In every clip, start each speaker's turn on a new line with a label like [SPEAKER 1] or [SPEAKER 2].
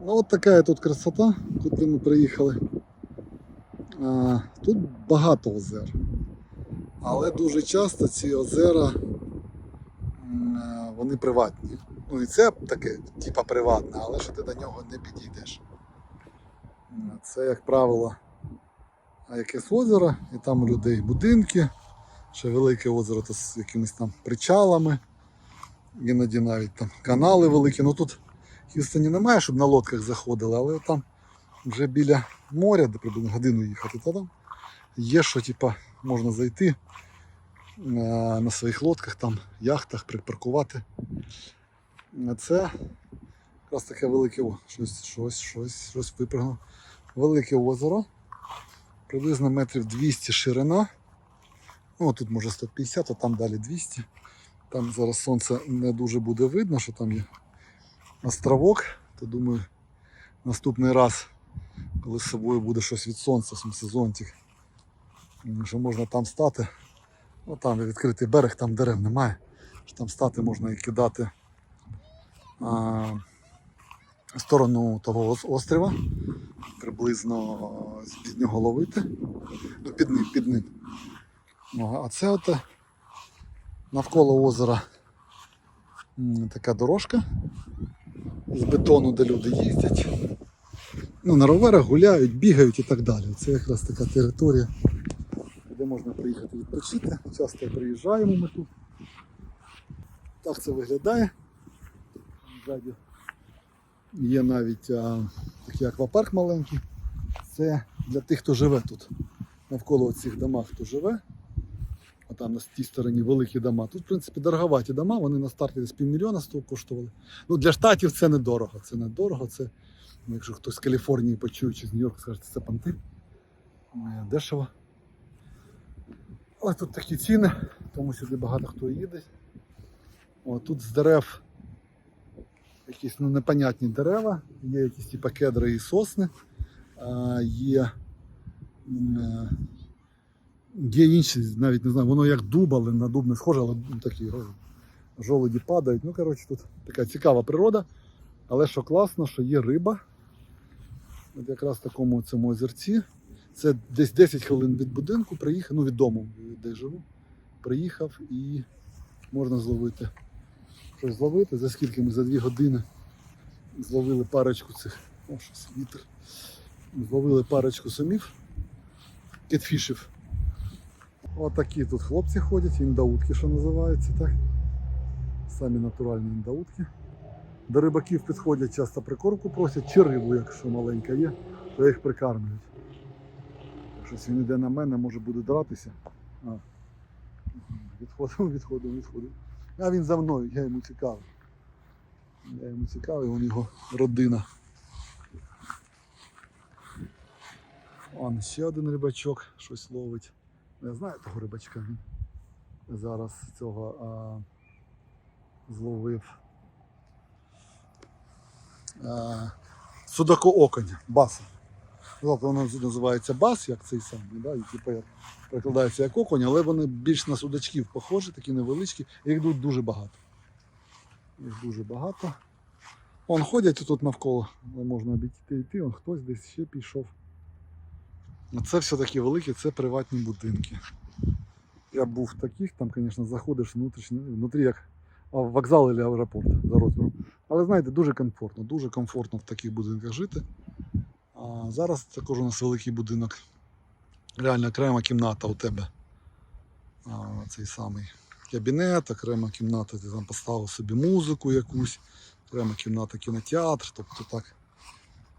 [SPEAKER 1] Ну от така тут красота, куди ми приїхали. А, тут багато озер. Але дуже часто ці озера е, вони приватні. Ну і це таке, типа приватне, але що ти до нього не підійдеш. Це, як правило, якесь озеро, і там у людей будинки, ще велике озеро то з якимись там причалами, іноді навіть там канали великі. Ну тут в Х'юстоні немає, щоб на лодках заходили, але там вже біля моря, де приблизно годину їхати, то там є, що типа, можна зайти е, на своїх лодках, там, яхтах, припаркувати. Це якраз таке велике о, щось, щось, щось, щось випрыгнув. Велике озеро, приблизно метрів 200 ширина. Ну, тут може 150, а там далі 200. Там зараз сонце не дуже буде видно, що там є островок, то думаю, наступний раз, коли з собою буде щось від сонця, в смысле зонтик, м, що можна там стати. Ну там відкритий берег, там дерев немає. Що там стати можна і кидати а, в сторону того ос- острова, приблизно а, з нього ловити. Ну, під ним, під ним. Ну, а це от е, навколо озера така дорожка з бетону, де люди їздять. Ну, на роверах гуляють, бігають і так далі. Це якраз така територія, де можна приїхати відпочити. Часто приїжджаємо ми тут. Так це виглядає. Ззаді є навіть а, такий аквапарк маленький. Це для тих, хто живе тут. Навколо цих домах, хто живе. Там на тій стороні великі дома. Тут, в принципі, дороговаті дома, вони на старті десь півмільйона сто- коштували. Ну, для штатів це недорого. Це недорого. Це, ну, якщо хтось з Каліфорнії почує чи з Нью-Йорка, скаже, це понти. Е, Дешево. Але тут такі ціни, тому сюди багато хто їде. О, тут з дерев якісь ну, непонятні дерева, є якісь типу кедри і сосни, а, є, м, е, є інші, навіть не знаю, воно як дуб, але на дуб не схоже, але такі жо- жолуді падають. Ну, коротше, тут така цікава природа. Але що класно, що є риба. От якраз в такому цьому озерці. Це десь 10 хвилин від будинку приїхав, ну від дому, де живу. Приїхав і можна зловити. Щось зловити. За скільки ми за 2 години зловили парочку цих. О, щось вітер. Зловили парочку сумів, кетфішів. Отакі тут хлопці ходять, індаутки, що називається, так? Самі натуральні індаутки. До рибаків підходять, часто прикормку просять, чи рибу, якщо маленька є, то їх прикармлюють. Щось він йде на мене, може буде дратися. А. Відходимо, відходимо, відходимо. А він за мною, я йому цікавий. Я йому цікавий, вон його родина. Он ще один рибачок щось ловить. Я знаю того рибачка. Зараз цього а, зловив. А, судако оконь, баса. Тобто воно називається бас, як цей самий, да? і типу як перекладається як оконь, але вони більш на судачків похожі, такі невеличкі. Їх тут дуже багато. Їх дуже багато. Вон ходять тут навколо, можна обійти йти, вон хтось десь ще пішов. А Це все такі великі, це приватні будинки. Я був в таких, там, звісно, заходиш внутрі як вокзал або аеропорт за розміром. Але знаєте, дуже комфортно, дуже комфортно в таких будинках жити. А зараз також у нас великий будинок. Реально окрема кімната у тебе. А, цей самий кабінет, окрема кімната, ти там поставив собі музику якусь, окрема кімната кінотеатр. Тобто так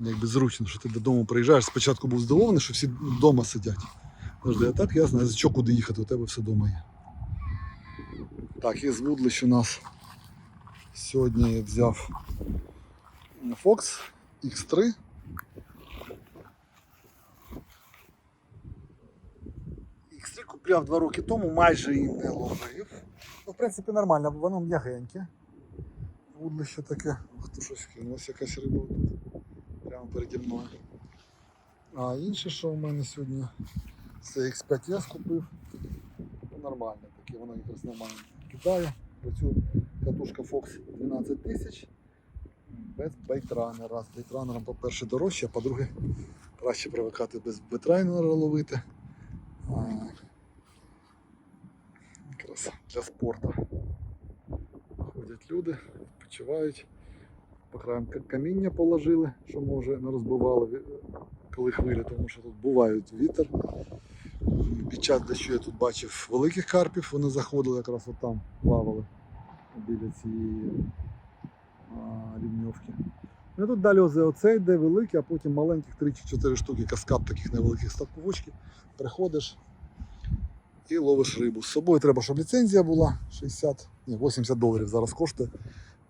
[SPEAKER 1] якби зручно, що ти додому приїжджаєш. Спочатку був здивований, що всі вдома сидять. Завжди, а так ясно, за що куди їхати, у тебе все вдома є. Так, із вудлищ у нас сьогодні я взяв Fox X3. X3 купляв два роки тому, майже її не ловив. Ну, в принципі, нормально, воно м'ягеньке. Вудлище таке. Ох, то щось кинулася якась риба. Прямо переді мною. А інше, що у мене сьогодні, це X5S купив. Ну, нормальне таке, воно якраз нормально кидає. Працює катушка Fox 12 тисяч. без бейтранера. З бейтранером, по-перше, дорожче, а по-друге, краще привикати без бейтрайнера ловити. А, Якраз для спорту. Ходять люди, відпочивають. По краям каміння положили, що може не розбивало, ві- коли хвилі, тому що тут бувають вітер. Під час дощу я тут бачив великих карпів, вони заходили якраз от там, плавали біля цієї рівньовки. Ну тут далі оце, йде великий, а потім маленьких 3 4 штуки, каскад таких невеликих ставковочків. Приходиш і ловиш рибу. З собою треба, щоб ліцензія була 60, ні, 80 доларів зараз коштує.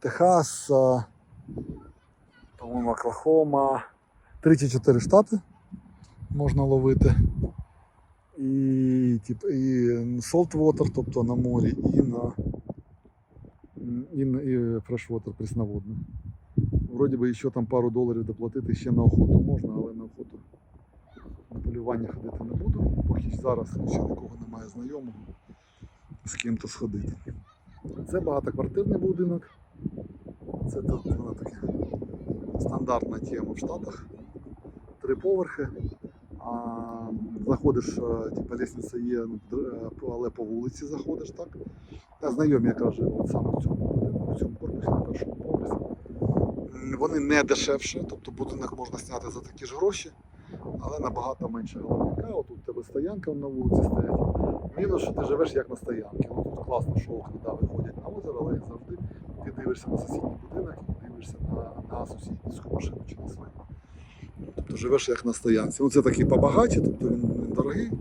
[SPEAKER 1] Техас, по-моєму, Оклахома, 3 чи 4 штати можна ловити. І, тип, і saltwater, тобто на морі, і на і, і freshwater, прісноводне. Вроді би ще там пару доларів доплатити ще на охоту можна, але на охоту на полювання ходити не буду. Поки зараз ще нікого немає знайомого, з ким то сходити. Це багатоквартирний будинок. Це тут вона така стандартна тема в Штатах. Три поверхи. А, заходиш, е, типу, лестниця є, ну, е, але по вулиці заходиш, так? Та знайомі якраз живуть саме в цьому будинку, в цьому корпусі на першому поверсі. Вони не дешевші, тобто будинок можна зняти за такі ж гроші, але набагато менше головника. От тут у тебе стоянка на вулиці стоять. Мінус, що ти живеш як на стоянці. Тут класно, що окна да, виходять на озеро, але завжди дивишся на сусідній будинок і дивишся на, на сусідську машину чи на свою. Тобто живеш як на стоянці. Ну це такий побагаті, тобто він, він дорогий,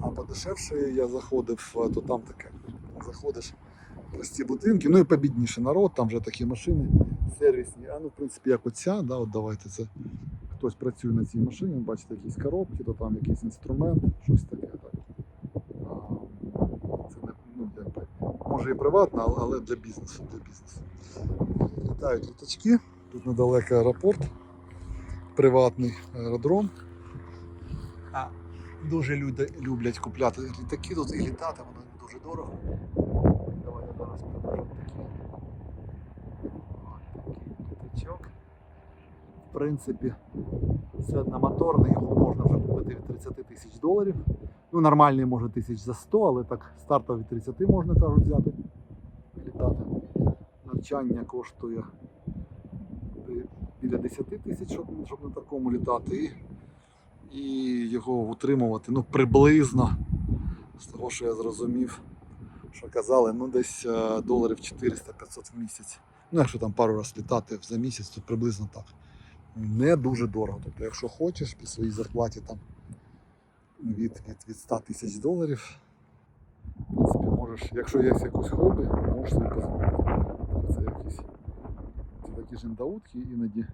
[SPEAKER 1] а подешевше я заходив, е, то там таке. Заходиш прості будинки, ну і побідніше народ, там вже такі машини сервісні. А ну, в принципі, як оця, да, от давайте це. Хтось працює на цій машині, бачите, якісь коробки, то там якийсь інструмент, щось таке. Так. Це не, ну, якби, може і приватно, але для бізнесу. Для бізнесу. Літають літачки, тут недалеко аеропорт приватний аеродром. А дуже люди люблять купляти літаки тут і літати, воно дуже дорого. Давайте зараз покажу такий, літачок. В принципі, це одномоторний, його можна вже купити від 30 тисяч доларів. Ну, нормальний може тисяч за 100, але так стартовий від 30 можна кажуть взяти літати. Навчання коштує біля 10 тисяч, щоб, на такому літати. І, і його утримувати ну, приблизно, з того, що я зрозумів, що казали, ну десь е, доларів 400-500 в місяць. Ну, якщо там пару разів літати за місяць, то приблизно так. Не дуже дорого. Тобто, якщо хочеш, при своїй зарплаті там від, від, від 100 тисяч доларів, в принципі, можеш, якщо є якось хобі, можеш собі дозволити. Так, Це якісь такі ж індаутки, іноді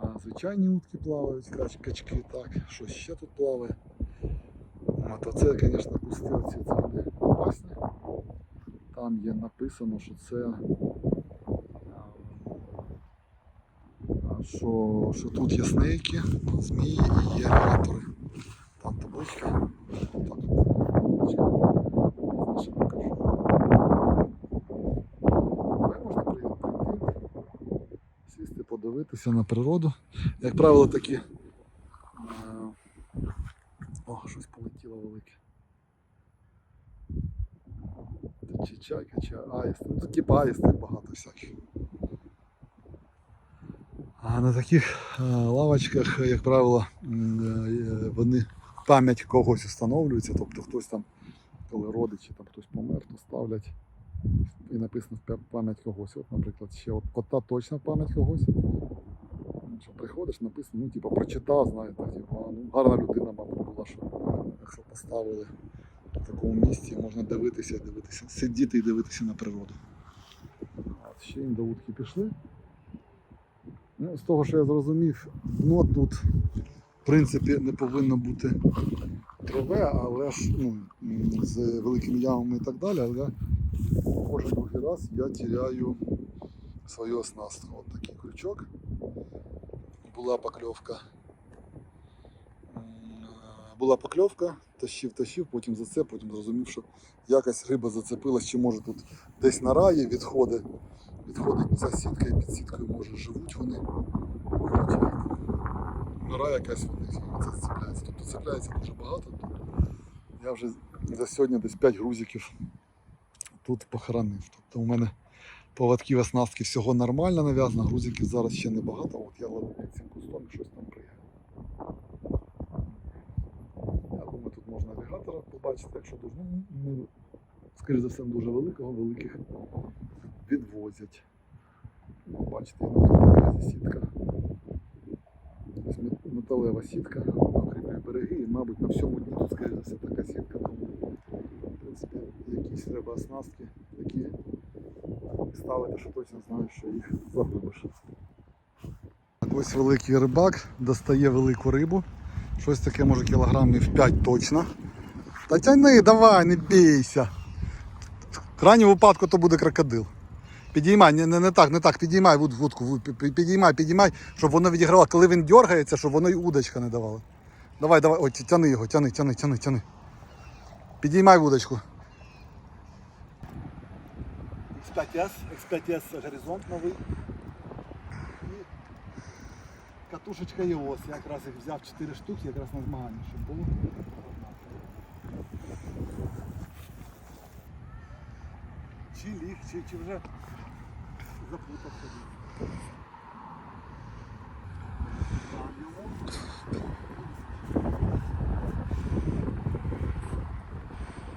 [SPEAKER 1] а, звичайні утки плавають, кач, качки, так, щось ще тут плаває. От, а це, звісно, кусти оці вони опасні. Там є написано, що це. Що, що тут є снейки, змії і є алігатори. Там табличка. Так, табличка. Пізніше покажу. Але можна прийти, прийти, сісти, подивитися на природу. Як правило, такі. е, О, щось полетіло велике. Чи чайка, чи аїст. Ну тут типу багато всяких. А на таких е, лавочках, як правило, е, вони пам'ять когось встановлюється, тобто хтось там, коли родичі, там хтось помер, то ставлять і написано пя- пам'ять когось. От, наприклад, ще от кота точно пам'ять когось. Що приходиш, написано, ну, типу, прочитав, знаєте, типу, ну, гарна людина, мабуть, була, що якщо поставили в такому місці, можна дивитися, дивитися, сидіти і дивитися на природу. От, ще індоутки пішли. Ну, з того, що я зрозумів, дно тут, в принципі, не повинно бути траве, але ж ну, з великими ямами і так далі, але кожен другий раз я тіряю свою оснастку. От такий крючок. Була покльовка. Була покльовка, тащив, тащив, потім за потім зрозумів, що якась риба зацепилась, чи може тут десь на раї відходи Підходить ця сітка і під сіткою може живуть вони. Нора якась вони це цепляється. Тобто цепляється дуже багато. Я вже за сьогодні десь 5 грузиків тут похоронив. Тобто у мене поводків оснастки всього нормально нав'язано, грузиків зараз ще небагато. От я ловив під цим кустом і щось там приїхав. Я думаю, тут можна алігатора побачити, якщо дуже. Ну, скоріш за все, дуже великого, великих відвозять. Бачите, тому сітка. Металева сітка, окріплює береги, і, мабуть, на всьому дні тут, скоріш за все, така сітка. Тому, в принципі, якісь треба оснастки, які ставити, що точно знаю, що їх загубиш. Ось великий рибак достає велику рибу. Щось таке може кілограмів 5 точно. Та тяни, давай, не бійся. В крайньому випадку то буде крокодил. Підіймай, не, не, не так, не так, підіймай вудку, вуд- пі- пі- підіймай, підіймай, щоб воно відігравало. Коли він дергається, щоб воно й удочка не давало. Давай, давай, ой, тяни його, тяни, тяни, тяни, тяни. Підіймай вудочку. X5S, X5S горизонт новий. І катушечка ЄОС. Я якраз їх взяв 4 штуки, якраз на змагання, щоб було. Чи ліг, чи, чи вже заплутав собі. Там йому.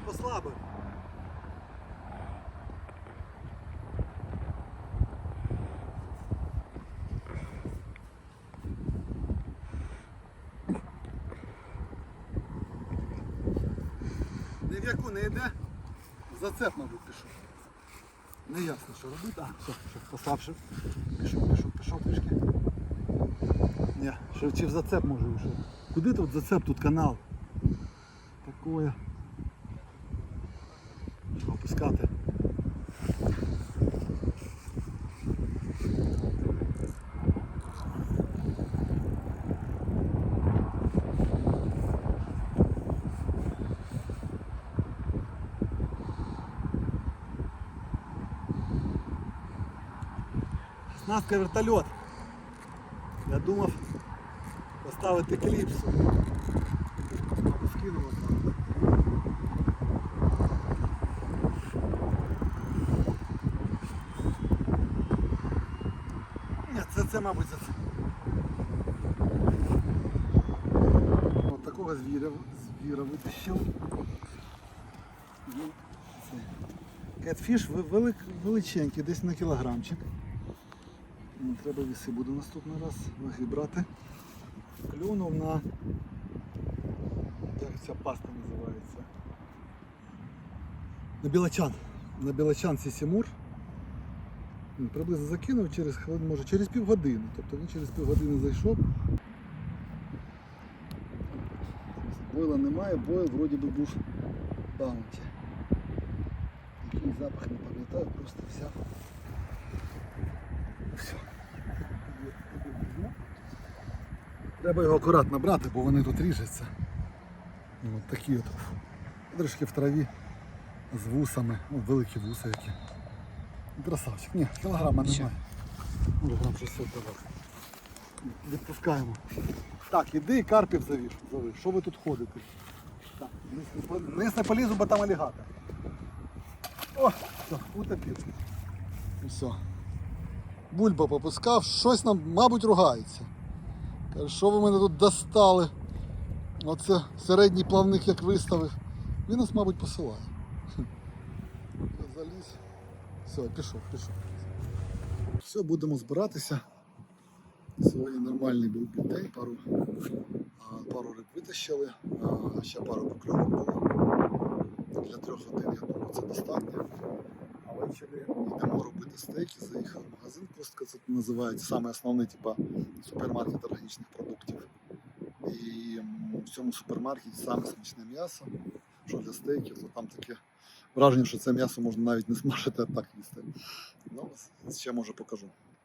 [SPEAKER 1] Послабив. Ні яку не йде. Зацеп, мабуть, пішов. Не ясно, що робити. А, все, пішов, послабшив. Пішов, пішов, пішов трішки. Ні, що чи в зацеп може вийшов. Куди тут зацеп, тут канал? Такое. Що опускати. Снастка вертольот. Я думав поставити кліпсу. Скинуло там. Це, мабуть за це. От такого звіра, звіра витащив. Кетфіш величенький, десь на кілограмчик. Ну, Треба віси буду наступний раз ваги брати. Клюнув на як ця паста називається. На білачан. На білачан Сісімур. Приблизно закинув через хвилин, може через півгодини. Тобто він через півгодини зайшов. Бойла немає, бойл вроді би був баунті. Який запах не пам'ятаю, просто взяв. Все. Треба його акуратно брати, бо вони тут ріжуться. Ну, От такі от. Трішки в траві з вусами. О, великі вуса які. Красавчик. Ні, кілограма немає. Може грам 600 давати. Відпускаємо. Так, іди і карпів завіш. зови. Що ви тут ходите? Так, вниз не полізу, бо там алігатор. О, все, утопив. Все. Бульба попускав, щось нам, мабуть, ругається. Що ви мене тут достали? Оце середній плавник як виставив. Він нас, мабуть, посилає. Заліз. Все, пішов, пішов. Все, будемо збиратися. Сьогодні нормальний був день, пару, пару риб витащили, ще пару покльовок було. Для трьох годин, я думаю, це достатньо. Ввечері йдемо робити стейки, заїхав в магазин, Костка це називають саме основний типа, супермаркет органічних продуктів. І в цьому супермаркеті саме смачне м'ясо, що для стейків, то там таке враження, що це м'ясо можна навіть не смажити, а так їсти. Ну, ще може покажу.